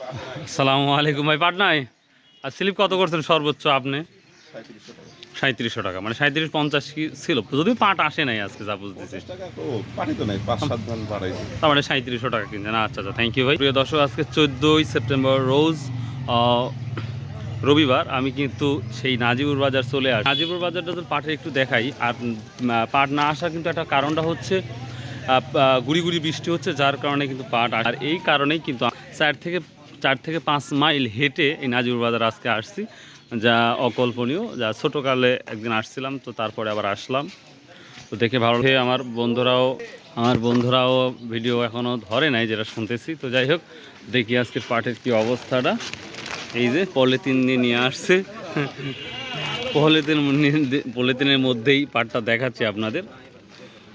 আসসালামু আলাইকুম ভাই পাটনায় আর স্লিপ কত করছেন সর্বোচ্চ আপনি? সাঁত্রিশশো টাকা। মানে সাঁত্রিশ পঞ্চাশ কি ছিল? যদিও পাট আসে নাই আজকে যা বুঝতেছি। তার মানে সাঁত্রিশশো টাকা কিনছেন। আচ্ছা আচ্ছা থ্যাংক ইউ ভাই। প্রিয় দর্শক আজকে চোদ্দোই সেপ্টেম্বর রোজ রবিবার আমি কিন্তু সেই নাজিবুর বাজার চলে আসি। নাজিবুর বাজারটা তো পাটে একটু দেখাই আর পাট না আসার কিন্তু একটা কারণটা হচ্ছে গুড়ি গুড়ি বৃষ্টি হচ্ছে যার কারণে কিন্তু পাট আসে। আর এই কারণেই কিন্তু চার থেকে চার থেকে পাঁচ মাইল হেঁটে এই নাজিবুর বাজার আজকে আসছি, যা অকল্পনীয়, যা ছোটোকালে একদিন আসছিলাম, তো তারপরে আবার আসলাম। তো দেখে ভালো আমার বন্ধুরাও আমার বন্ধুরাও ভিডিও এখনও ধরে নাই যেটা শুনতেছি। তো যাই হোক, দেখি আজকের পাটের কি অবস্থাটা। এই যে পলিথিন নিয়ে নিয়ে আসছে। পলিথিন পলিথিনের মধ্যেই পাটটা দেখাচ্ছি আপনাদের।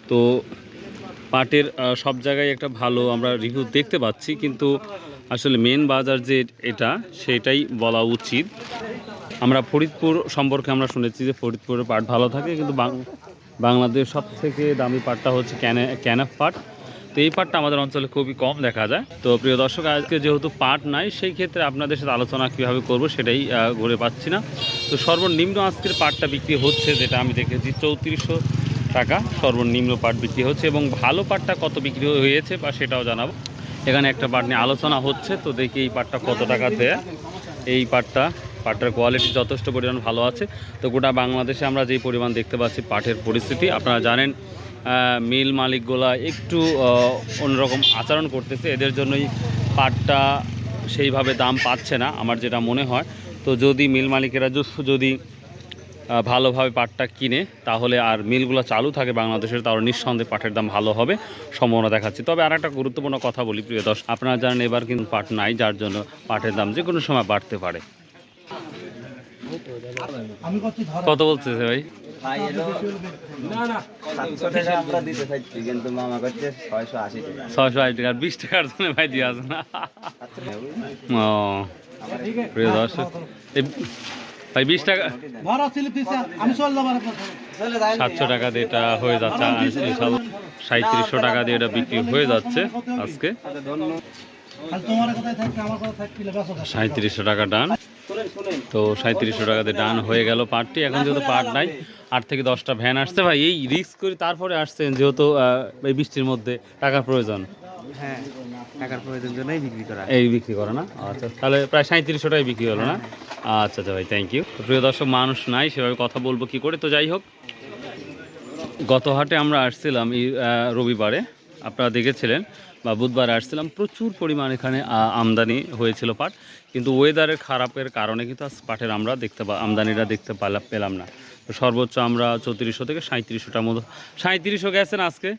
তো পাটের সব জায়গায় একটা ভালো আমরা রিভিউ দেখতে পাচ্ছি, কিন্তু আসলে মেন বাজার যে এটা, সেটাই বলা উচিত। আমরা ফরিদপুর সম্পর্কে আমরা শুনেছি যে ফরিদপুরের পাট ভালো থাকে, কিন্তু বাংলাদেশ সব থেকে দামি পাটটা হচ্ছে ক্যানে, ক্যানাফ পাট। তো এই পাটটা আমাদের অঞ্চলে খুবই কম দেখা যায়। তো প্রিয় দর্শক, আজকে যেহেতু পাট নাই, সেই ক্ষেত্রে আপনাদের সাথে আলোচনা কীভাবে করব সেটাই ঘুরে পাচ্ছি না। তো সর্বনিম্ন আজকের পাটটা বিক্রি হচ্ছে, যেটা আমি দেখেছি চৌত্রিশশো টাকা। সর্বনিম্ন পাট বিক্রি হচ্ছে এবং ভালো পাটটা কত বিক্রি হয়েছে বা সেটাও জানাব। এখানে একটা পাট নিয়ে আলোচনা হচ্ছে, তো দেখি এই পাটটা কত টাকা দেয়। এই পাটটা পাটের কোয়ালিটি যথেষ্ট পরিমাণ ভালো আছে। তো গোটা বাংলাদেশে আমরা যেই পরিমাণ দেখতে পাচ্ছি পাটের পরিস্থিতি, আপনারা জানেন মিল মালিকগুলা একটু অন্যরকম আচরণ করতেছে। এদের জন্যই পাটটা সেইভাবে দাম পাচ্ছে না, আমার যেটা মনে হয়। তো যদি মিল মালিকেরা যদি- ভালোভাবে পাটটা কিনে তাহলে আর মিলগুলো চালু থাকে বাংলাদেশের তাহলে নিঃসন্দেহে পাটের দাম ভালো হবে সম্ভাবনা দেখাচ্ছি। তবে আর একটা গুরুত্বপূর্ণ কথা বলি প্রিয় দর্শক আপনারা জানেন এবার কিন্তু পাট নাই যার জন্য পাটের দাম যে কোনো সময় বাড়তে পারে। কত বলতেছে ভাই? ছয়শো আশি টাকা। বিশ টাকার জন্য ভাই দিয়ে আসে না। ও প্রিয় দর্শক ভাই বিশ টাকা। সাতশো টাকা দিয়ে এটা হয়ে যাচ্ছে সাঁত্রিশশো টাকা দিয়ে এটা বিক্রি হয়ে যাচ্ছে আজকে। সাঁত্রিশশো টাকা ডান। তো সাঁত্রিশশো টাকাতে ডান হয়ে গেল পাটটি এখন যেহেতু পাট নাই আট থেকে দশটা ভ্যান আসছে। ভাই এই রিস্ক করে তারপরে আসছেন যেহেতু এই বৃষ্টির মধ্যে টাকার প্রয়োজন। হ্যাঁ টাকার প্রয়োজন জন্যই বিক্রি করা। এই বিক্রি করে না? আচ্ছা তাহলে প্রায় সাঁত্রিশশো টাকায় বিক্রি হলো না? আচ্ছা আচ্ছা ভাই থ্যাংক ইউ প্রিয় দর্শক, মানুষ নাই, সেভাবে কথা বলব কি করে? তো যাই হোক গত হাটে আমরা আসছিলাম এই রবিবারে। আপনারা দেখেছিলেন বা বুধবারে আসছিলাম, প্রচুর পরিমাণ এখানে আমদানি হয়েছিল পাট। কিন্তু ওয়েদারের খারাপের কারণে কিন্তু আজ পাটের আমরা দেখতে পা, আমদানিটা দেখতে পালা, পেলাম না। তো সর্বোচ্চ আমরা চৌত্রিশশো থেকে সাঁত্রিশশোটার মতো সাঁত্রিশশো গেছেন আজকে?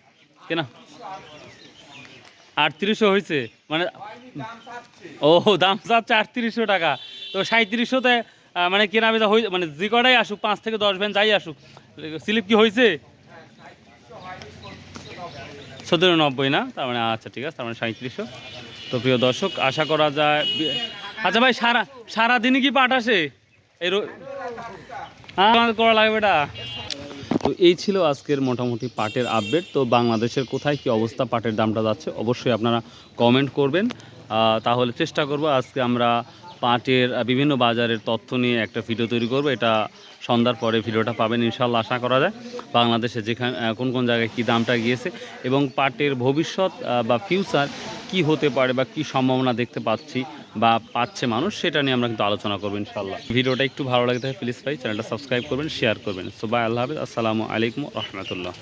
কেনা? আটত্রিশশো হয়েছে? মানে ও, দাম চাচ্ছে আটত্রিশশো টাকা। তো সাঁত্রিশশোতে মানে কেনা বেচা হয়ে মানে যে কটাই আসুক, পাঁচ থেকে দশ ভ্যান যাই আসুক, স্লিপ কি হয়েছে সতেরো নব্বই না? তার মানে আচ্ছা ঠিক আছে, তার মানে সাঁত্রিশশো তো প্রিয় দর্শক, আশা করা যায় আচ্ছা ভাই, সারা সারা দিনই কি পাট আসে? এই রো- হ্যাঁ করা লাগবে এটা তো এই ছিল আজকের মোটামুটি পাটের আপডেট। তো বাংলাদেশের কোথায় কি অবস্থা, পাটের দামটা যাচ্ছে, অবশ্যই আপনারা কমেন্ট করবেন। তাহলে চেষ্টা করব আজকে আমরা পাটের বিভিন্ন বাজারের তথ্য নিয়ে একটা ভিডিও তৈরি করব। এটা সন্ধ্যার পরে ভিডিওটা পাবেন ইনশাল্লাহ আশা করা যায়। বাংলাদেশে যেখানে কোন কোন জায়গায় কী দামটা গিয়েছে এবং পাটের ভবিষ্যৎ বা ফিউচার কি হতে পারে বা কি সম্ভাবনা দেখতে পাচ্ছি বা পাচ্ছে মানুষ, সেটা নিয়ে আমরা কিন্তু আলোচনা করব ইনশাল্লাহ ভিডিওটা একটু ভালো লাগে থাকে প্লিজ ভাই চ্যানেলটা সাবস্ক্রাইব করবেন শেয়ার করবেন। সো বাই আল্লাহ হাফিজ, আসসালামু আলাইকুম রহমতুল্লাহ।